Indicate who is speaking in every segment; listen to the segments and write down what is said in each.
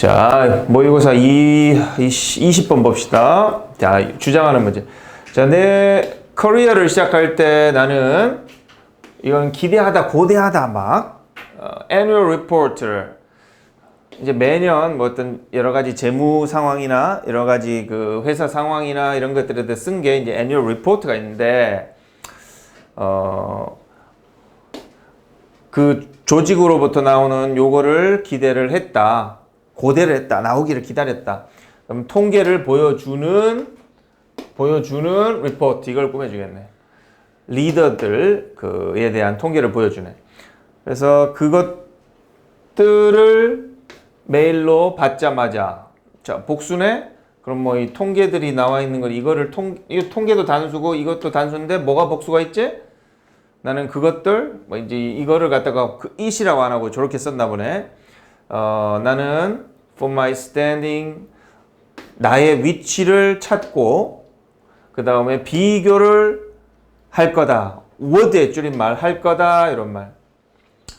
Speaker 1: 자, 모의고사 2, 20번 봅시다. 자, 주장하는 문제. 자, 내 커리어를 시작할 때 나는 이건 기대하다, 고대하다 막 어, annual report를 이제 매년 뭐 어떤 여러 가지 재무 상황이나 여러 가지 그 회사 상황이나 이런 것들에 대해 쓴 게 이제 annual report가 있는데 어, 그 조직으로부터 나오는 요거를 기대를 했다. 고대를 했다. 나오기를 기다렸다. 그럼 통계를 보여주는 보여주는 리포트 이걸 꾸며주겠네. 리더들 그에 대한 통계를 보여주네. 그래서 그것들을 메일로 받자마자 자 복수네. 그럼 뭐 이 통계들이 나와 있는 걸 이거를 통 이 통계도 단수고 이것도 단수인데 뭐가 복수가 있지? 나는 그것들 뭐 이제 이거를 갖다가 그 it이라고 안 하고 저렇게 썼나 보네. 어, 나는 for my standing 나의 위치를 찾고 그 다음에 비교를 할 거다. word의 줄임말 할 거다 이런 말.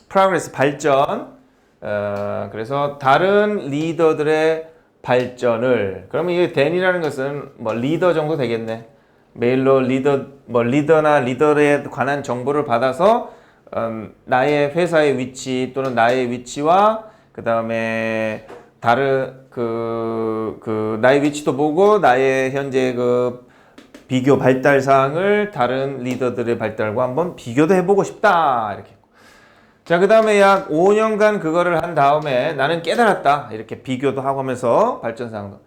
Speaker 1: progress 발전. 어, 그래서 다른 리더들의 발전을 그러면 이게 댄이라는 것은 뭐 리더 정도 되겠네. 메일로 리더 뭐 리더나 리더에 관한 정보를 받아서 음, 나의 회사의 위치 또는 나의 위치와 그 다음에 다른 그, 그 나의 위치도 보고 나의 현재 그 비교 발달 사항을 다른 리더들의 발달과 한번 비교도 해보고 싶다 이렇게. 자, 그 다음에 약 5년간 그거를 한 다음에 나는 깨달았다. 이렇게 비교도 하고 하면서 발전 사항도.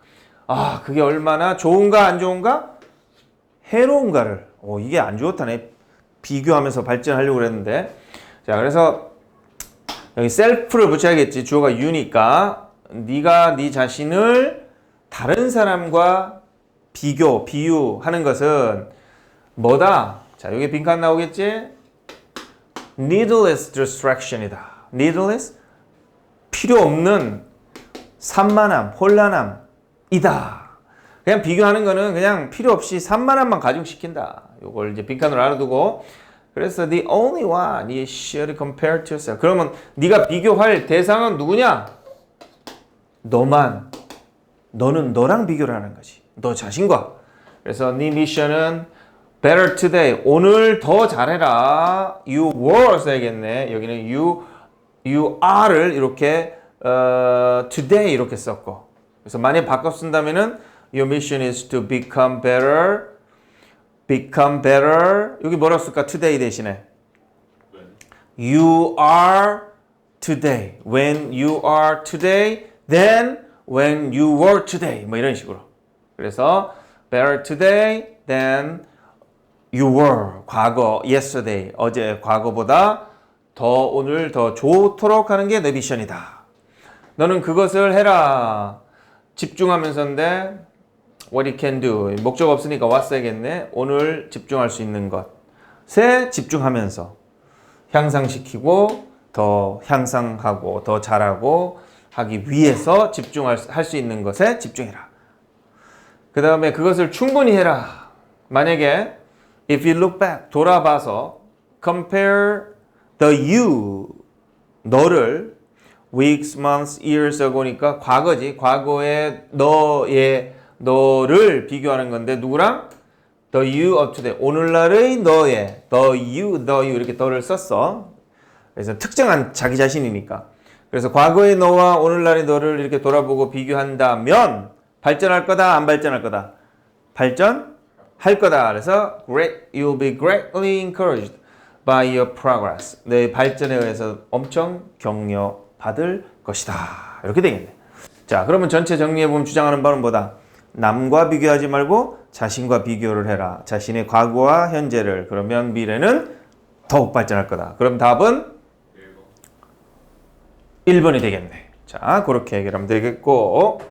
Speaker 1: 아, 그게 얼마나 좋은가, 안 좋은가? 해로운가를. 오, 이게 안 좋다네. 비교하면서 발전하려고 그랬는데. 자, 그래서 여기 셀프를 붙여야겠지. 주어가 you니까. 네가 네 자신을 다른 사람과 비교, 비유하는 것은 뭐다? 자, 여기 빈칸 나오겠지? needless distraction이다. needless 필요 없는 산만함, 혼란함이다. 그냥 비교하는 거는 그냥 필요 없이 산만함만 가중시킨다. 요걸 이제 빈칸으로 알아두고 그래서 the only one you should compare to yourself. 그러면 네가 비교할 대상은 누구냐? 너만. 너는 너랑 비교를 하는 거지. 너 자신과. 그래서 네 미션은 better today. 오늘 더 잘해라. You were 써야겠네. 여기는 you you are를 이렇게 어, today 이렇게 썼고. 그래서 만약 바꿔 쓴다면은 your mission is to become better. become better. 여기 뭐라 쓸까? today 대신에. You are today. When you are today, then when you were today. 뭐 이런 식으로. 그래서 better today than you were. 과거, yesterday. 어제 과거보다 더 오늘 더 좋도록 하는 게 내 미션이다. 너는 그것을 해라. 집중하면서인데 what you can do. 목적 없으니까 왔어야겠네. 오늘 집중할 수 있는 것에 집중하면서 향상시키고 더 향상하고 더 잘하고 하기 위해서 집중할 할수 있는 것에 집중해라. 그 다음에 그것을 충분히 해라. 만약에 if you look back 돌아봐서 compare the you 너를 weeks, months, years ago니까 과거지. 과거의 너의 너를 비교하는 건데 누구랑? The you of today. 오늘날의 너의 the you, the you 이렇게 더를 썼어. 그래서 특정한 자기 자신이니까. 그래서 과거의 너와 오늘날의 너를 이렇게 돌아보고 비교한다면 발전할 거다, 안 발전할 거다. 발전할 거다. 그래서 great, you'll be greatly encouraged by your progress. 내 발전에 의해서 엄청 격려 받을 것이다. 이렇게 되겠네. 자, 그러면 전체 정리해 보면 주장하는 바는 뭐다? 남과 비교하지 말고 자신과 비교를 해라. 자신의 과거와 현재를 그러면 미래는 더욱 발전할 거다. 그럼 답은 1번이 되겠네. 자, 그렇게 해결하면 되겠고